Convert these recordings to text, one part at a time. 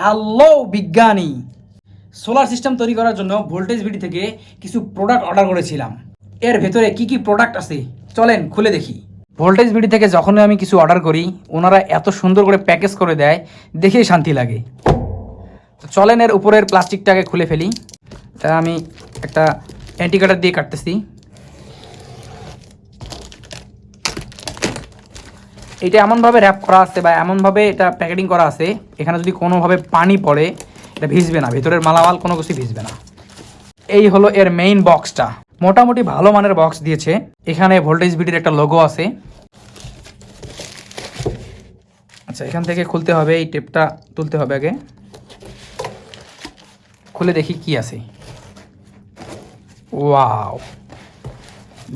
Hello বিজ্ঞানী। Solar system তৈরি করার জন্য ভোল্টেজ ভিডি থেকে কিছু প্রোডাক্ট অর্ডার করেছিলাম। এর ভেতরে কি কি প্রোডাক্ট আছে? চলেন খুলে দেখি। ভোল্টেজ ভিডি থেকে যখনই আমি কিছু অর্ডার করি, ওনারা এত সুন্দর করে প্যাকেজ করে দেয়, দেখেই শান্তি লাগে। তো চলেন এর উপরের প্লাস্টিকটাকে খুলে ফেলি। তা আমি একটা অ্যান্টিকাটার দিয়ে কাটতেছি। এটা এমনভাবে র্যাপ করা আছে বা এমনভাবে এটা প্যাকেটিং করা আছে, এখানে যদি কোনোভাবে পানি পড়ে, এটা ভিজবে না, ভেতরের মালামাল কোনো কিছু ভিজবে না। এই হলো এর মেইন বক্সটা মোটামুটি ভালো মানের বক্স দিয়েছে। এখানে ভোল্টেজ বিটির একটা লোগো আছে। আচ্ছা এখান থেকে খুলতে হবে, এই টেপটা তুলতে হবে আগে। খুলে দেখি কি আছে। ওয়াও।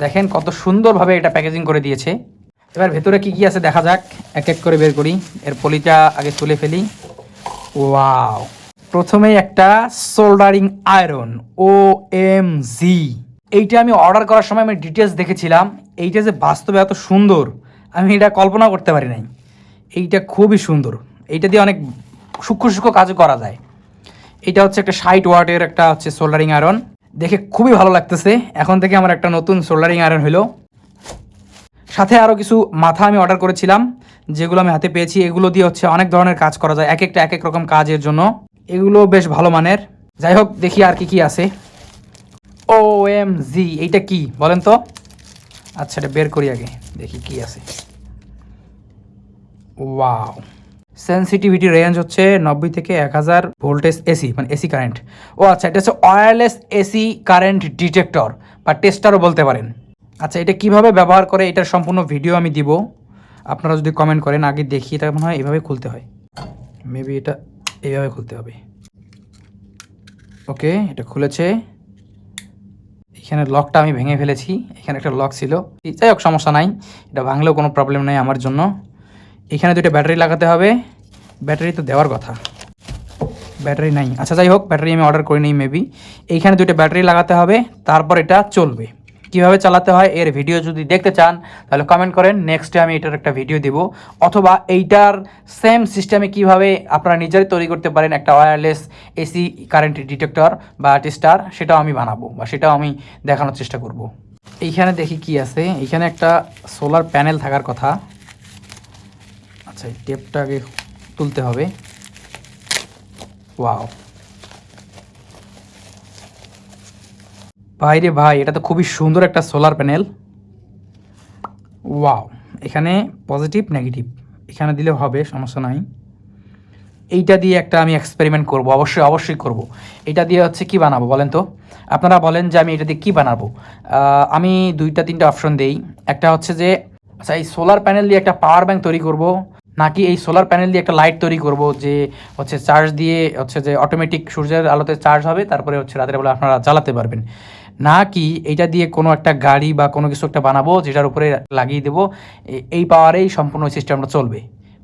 দেখেন কত সুন্দরভাবে এটা প্যাকেজিং করে দিয়েছে। এবার ভেতরে কি কি আছে দেখা যাক। এক এক করে বের করি। এর পলিটা আগে তুলে ফেলি। ওয়াও। প্রথমেই একটা soldering iron O M G এইটা আমি অর্ডার করার সময় আমি ডিটেলস দেখেছিলাম। এইটা যে বাস্তবে এত সুন্দর, আমি এটা কল্পনা করতে পারি নাই। এইটা খুবই সুন্দর। এইটা দিয়ে অনেক সূক্ষ্ম সূক্ষ্ম কাজও করা যায়। এটা হচ্ছে একটা ষাট ওয়াটের একটা হচ্ছে সোল্ডারিং আয়রন। দেখে খুবই ভালো লাগতেছে। এখন থেকে আমার একটা নতুন সোল্ডারিং আয়রন হলো। সাথে আরও কিছু মাথা আমি অর্ডার করেছিলাম, যেগুলো আমি হাতে পেয়েছি। এগুলো দিয়ে হচ্ছে অনেক ধরনের কাজ করা যায়, এক একটা, এক এক রকম কাজের জন্য। এগুলো বেশ ভালো মানের। যাই হোক, দেখি আর কি কি আছে। ও এম জি এইটা কি বলেন তো? আচ্ছা এটা বের করি আগে, দেখি কি আছে। ওয়াও। সেন্সিটিভিটি রেঞ্জ হচ্ছে নব্বই থেকে এক হাজার ভোল্টেজ এসি মানে এসি কারেন্ট ও আচ্ছা এটা হচ্ছে ওয়্যারলেস এসি কারেন্ট ডিটেক্টর বা টেস্টারও বলতে পারেন। আচ্ছা এটা কীভাবে ব্যবহার করে এটার সম্পূর্ণ ভিডিও আমি দিব? আপনারা যদি কমেন্ট করেন, আগে দেখি এটা মনে হয় এভাবে খুলতে হয়। মেবি এটা এইভাবে খুলতে হবে। ওকে এটা খুলেছে। এখানে লকটা আমি ভেঙে ফেলেছি। এখানে একটা লক ছিল। যাই হোক, সমস্যা নাই। এটা ভাঙলেও কোনো প্রবলেম নাই আমার জন্য। এখানে দুটো ব্যাটারি লাগাতে হবে। ব্যাটারি তো দেওয়ার কথা। ব্যাটারি নাই। আচ্ছা যাই হোক, ব্যাটারি আমি অর্ডার করিনি মেবি এইখানে দুটো ব্যাটারি লাগাতে হবে। তারপর এটা চলবে। কীভাবে চালাতে হয় এর ভিডিও যদি দেখতে চান, তাহলে কমেন্ট করেন। নেক্সটে আমি এটার একটা ভিডিও দেব। অথবা এইটার সেম সিস্টেমে কীভাবে আপনারা নিজেরাই তৈরি করতে পারেন একটা ওয়্যারলেস এসি কারেন্ট ডিটেক্টর বা টেস্টার সেটাও আমি বানাবো বা সেটাও আমি দেখানোর চেষ্টা করব। এইখানে দেখি কি আছে। এইখানে একটা সোলার প্যানেল থাকার কথা। আচ্ছা এই টেপটাকে তুলতে হবে। ওয়াও ভাই রে ভাই, এটা তো খুবই সুন্দর একটা সোলার প্যানেল ওয়াও এখানে পজিটিভ নেগেটিভ এখানে দিলে হবে, সমস্যা নাই। এইটা দিয়ে একটা আমি এক্সপেরিমেন্ট করব, অবশ্যই অবশ্যই করব। এটা দিয়ে হচ্ছে কি বানাবো বলেন তো? আপনারা বলেন যে আমি এটা দিয়ে কী বানাবো। আমি দুইটা, তিনটা অপশন দেই। একটা হচ্ছে যে আচ্ছা এই সোলার প্যানেল দিয়ে একটা পাওয়ার ব্যাংক তৈরি করব, নাকি এই সোলার প্যানেল দিয়ে একটা লাইট তৈরি করব, যে হচ্ছে চার্জ দিয়ে হচ্ছে যে অটোমেটিক সূর্যের আলোতে চার্জ হবে, তারপরে হচ্ছে রাতের বেলা আপনারা জ্বালাতে পারবেন। নাকি এটা দিয়ে কোনো একটা গাড়ি বা কোনো কিছু একটা বানাবো যেটার উপরে লাগিয়ে দেবো এই পাওয়ারেই সম্পূর্ণ সিস্টেমটা চলবে।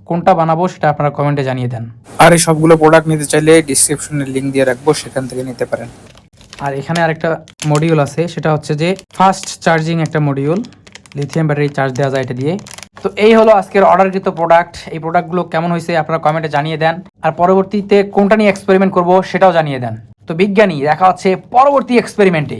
কোনটা বানাবো সেটা আপনারা কমেন্টে জানিয়ে দেন। আর এই সবগুলো প্রোডাক্ট নিতে চাইলে ডিসক্রিপশনে লিঙ্ক দিয়ে রাখব সেখান থেকে নিতে পারেন। আর এখানে আরেকটা মডিউল আছে সেটা হচ্ছে যে ফাস্ট চার্জিং একটা মডিউল লিথিয়াম ব্যাটারি চার্জ দেওয়া যায় এটা দিয়ে। তো এই হলো আজকের অর্ডারকৃত প্রোডাক্ট এই প্রোডাক্টগুলো কেমন হয়েছে আপনারা কমেন্টে জানিয়ে দেন। আর পরবর্তীতে কোনটা নিয়ে এক্সপেরিমেন্ট করব সেটাও জানিয়ে দেন। তো বিজ্ঞানী দেখা হচ্ছে পরবর্তী এক্সপেরিমেন্টে